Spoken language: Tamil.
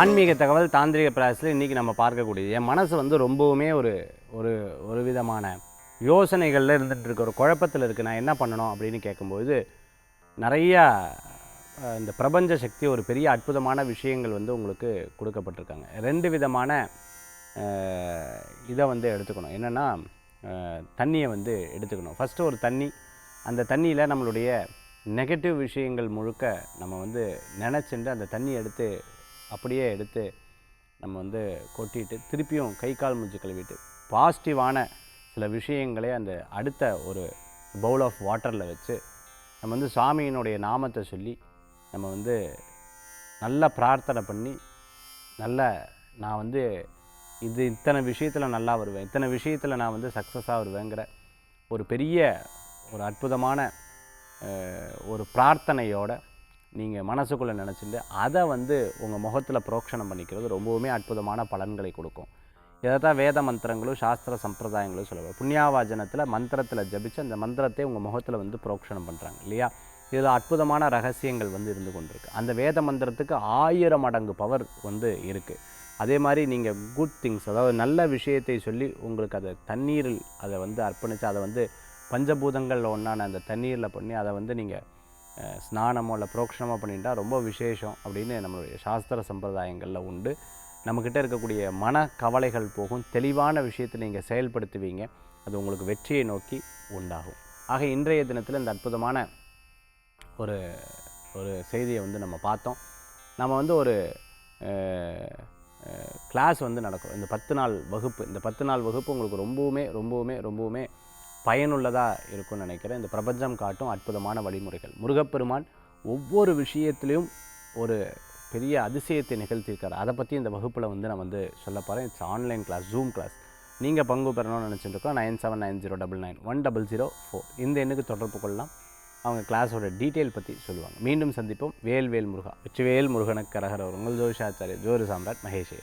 ஆன்மீக தகவல் தாந்திரிக பிராயசத்தில் இன்றைக்கி நம்ம பார்க்கக்கூடியது. என் மனசு வந்து ரொம்பவுமே ஒரு ஒரு ஒரு விதமான யோசனைகளில் இருந்துகிட்டு இருக்க ஒரு குழப்பத்தில் இருக்குது நான் என்ன பண்ணணும் அப்படின்னு கேட்கும்போது நிறையா இந்த பிரபஞ்ச சக்தி ஒரு பெரிய அற்புதமான விஷயங்கள் வந்து உங்களுக்கு கொடுக்கப்பட்டிருக்காங்க. ரெண்டு விதமான இதை வந்து எடுத்துக்கணும். என்னென்னா தண்ணியை வந்து எடுத்துக்கணும். ஃபஸ்ட்டு ஒரு தண்ணி. அந்த தண்ணியில் நம்மளுடைய நெகட்டிவ் விஷயங்கள் முழுக்க நம்ம வந்து நினச்சிட்டு அந்த தண்ணி எடுத்து அப்படியே எடுத்து நம்ம வந்து கொட்டிட்டு திருப்பியும் கை கால் மூஞ்சி கழுவிட்டு பாசிட்டிவான சில விஷயங்களை அந்த அடுத்த ஒரு பவுல் ஆஃப் வாட்டரில் வச்சு நம்ம வந்து சாமியினுடைய நாமத்தை சொல்லி நம்ம வந்து நல்லா பிரார்த்தனை பண்ணி நல்ல நான் வந்து இது இத்தனை விஷயத்தில் நல்லா வருவேன் இத்தனை விஷயத்தில் நான் வந்து சக்ஸஸாக வருவேங்கிற ஒரு பெரிய ஒரு அற்புதமான ஒரு பிரார்த்தனையோட நீங்கள் மனசுக்குள்ளே நினச்சிட்டு அதை வந்து உங்கள் முகத்தில் புரோக்ஷனம் பண்ணிக்கிறது ரொம்பவுமே அற்புதமான பலன்களை கொடுக்கும். இதை தான் வேத மந்திரங்களும் சாஸ்திர சம்பிரதாயங்களும் சொல்லுவாங்க. புண்ணியாவாஜனத்தில் மந்திரத்தில் ஜபிச்சு அந்த மந்திரத்தை உங்கள் முகத்தில் வந்து புரோக்ஷணம் பண்ணுறாங்க இல்லையா? இதில் அற்புதமான ரகசியங்கள் வந்து இருந்து கொண்டிருக்கு. அந்த வேத மந்திரத்துக்கு ஆயிரம் மடங்கு பவர் வந்து இருக்குது அதே மாதிரி நீங்கள் குட் திங்ஸ் அதாவது நல்ல விஷயத்தை சொல்லி உங்களுக்கு அதை தண்ணீரில் அதை வந்து அர்ப்பணித்து அதை வந்து பஞ்சபூதங்களில் ஒன்றான அந்த தண்ணீரில் பண்ணி அதை வந்து நீங்கள் ஸ்நானமோ இல்லை புரோக்ஷனமோ பண்ணிட்டா ரொம்ப விசேஷம் அப்படின்னு நம்மளுடைய சாஸ்திர சம்பிரதாயங்களில் உண்டு. நம்மக்கிட்ட இருக்கக்கூடிய மன கவலைகள் போகும். தெளிவான விஷயத்தை நீங்கள் செயல்படுத்துவீங்க. அது உங்களுக்கு வெற்றியை நோக்கி உண்டாகும். ஆக இன்றைய தினத்தில் இந்த அற்புதமான ஒரு ஒரு செய்தியை வந்து நம்ம பார்த்தோம். நம்ம வந்து ஒரு கிளாஸ் வந்து நடக்கும். இந்த பத்து நாள் வகுப்பு. இந்த பத்து நாள் வகுப்பு உங்களுக்கு ரொம்பவுமே ரொம்பவுமே ரொம்பவுமே பயனுள்ளதாக இருக்கும்னு நினைக்கிறேன். இந்த பிரபஞ்சம் காட்டும் அற்புதமான வழிமுறைகள். முருகப்பெருமான் ஒவ்வொரு விஷயத்துலேயும் ஒரு பெரிய அதிசயத்தை நிகழ்த்தியிருக்கார். அதை பற்றி இந்த வகுப்பில் வந்து நான் வந்து சொல்ல போகிறேன் it's online class zoom class நீங்கள் பங்கு பெறணும்னு நினச்சிட்டு இருக்கோம். Nine seven nine zero double nine one double zero four. இந்த எண்ணுக்கு தொடர்பு கொள்ளலாம். அவங்க கிளாஸோட டீட்டெயில் பற்றி சொல்லுவாங்க. மீண்டும் சந்திப்போம். வேல் வேல் முருகா. வெற்றிவேல் முருகனுக்கு கரகரவர் உங்கள் ஜோஷாச்சாரிய ஜோரு சாம்ராட் மகேஷ்